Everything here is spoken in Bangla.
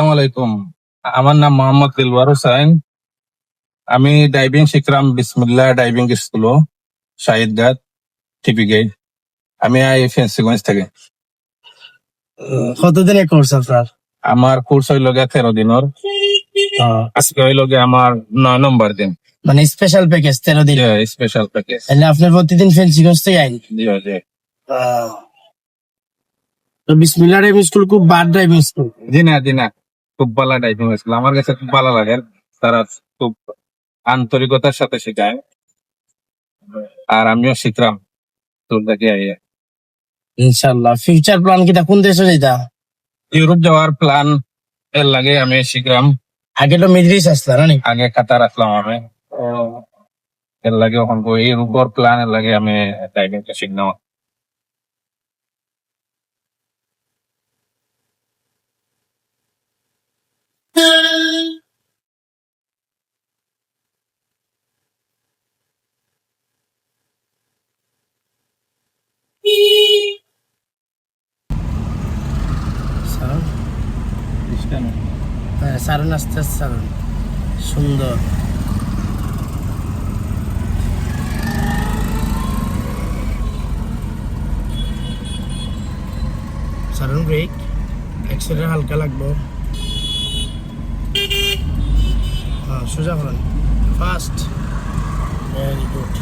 আসসালামু আলাইকুম। আমার নাম মোহাম্মদ দিলওয়ার হোসেন। আমি ডাইভিং শিখলাম বিসমুল্লাহ ডাইভিং স্কুল শাহিদ গাদ টিপি গেট আমি এই ফেন্সিগঞ্জ থেকে। কতদিনের কোর্স আপনার? আমার কোর্স হইল গিয়ে তেরো দিনের। আজকে হইল গিয়ে আমার নয় নম্বর দিন। মানে স্পেশাল প্যাকেজ তেরো দিন। স্পেশাল প্যাকেজ তাহলে আপনি প্রতিদিন ফেন্সিগঞ্জ থেকে আইন? তো বিসমিল্লা ড্রাইভিং স্কুল খুব বাদ ড্রাইভিং স্কুল জি না জি না। খুব ভালো ডাইভিং হয়েছিল। আমার কাছে খুব ভালো লাগে। তারা খুব আন্তরিকতার সাথে শেখায়। আর আমিও শিখলাম তোর দেখে আইয়া। ইনশাল্লাহ ফিউচার প্ল্যান কিটা কোন দেশে যেটা ইউরোপ যাওয়ার প্ল্যান এর লাগে আমি শিখলাম। আগে তো মিডরিস আসলা না আগে কাতার আসলাম আমি। এর লাগে কই ইউরোপর প্ল্যান এর লাগে আমি ডাইভিংটা শিখলাম। হ্যাঁ সারুন আস্তে সারুন। সুন্দর। সারুন ব্রেক এক্সেলের হালকা লাগবো। হ্যাঁ সোজা করেন। Fast very good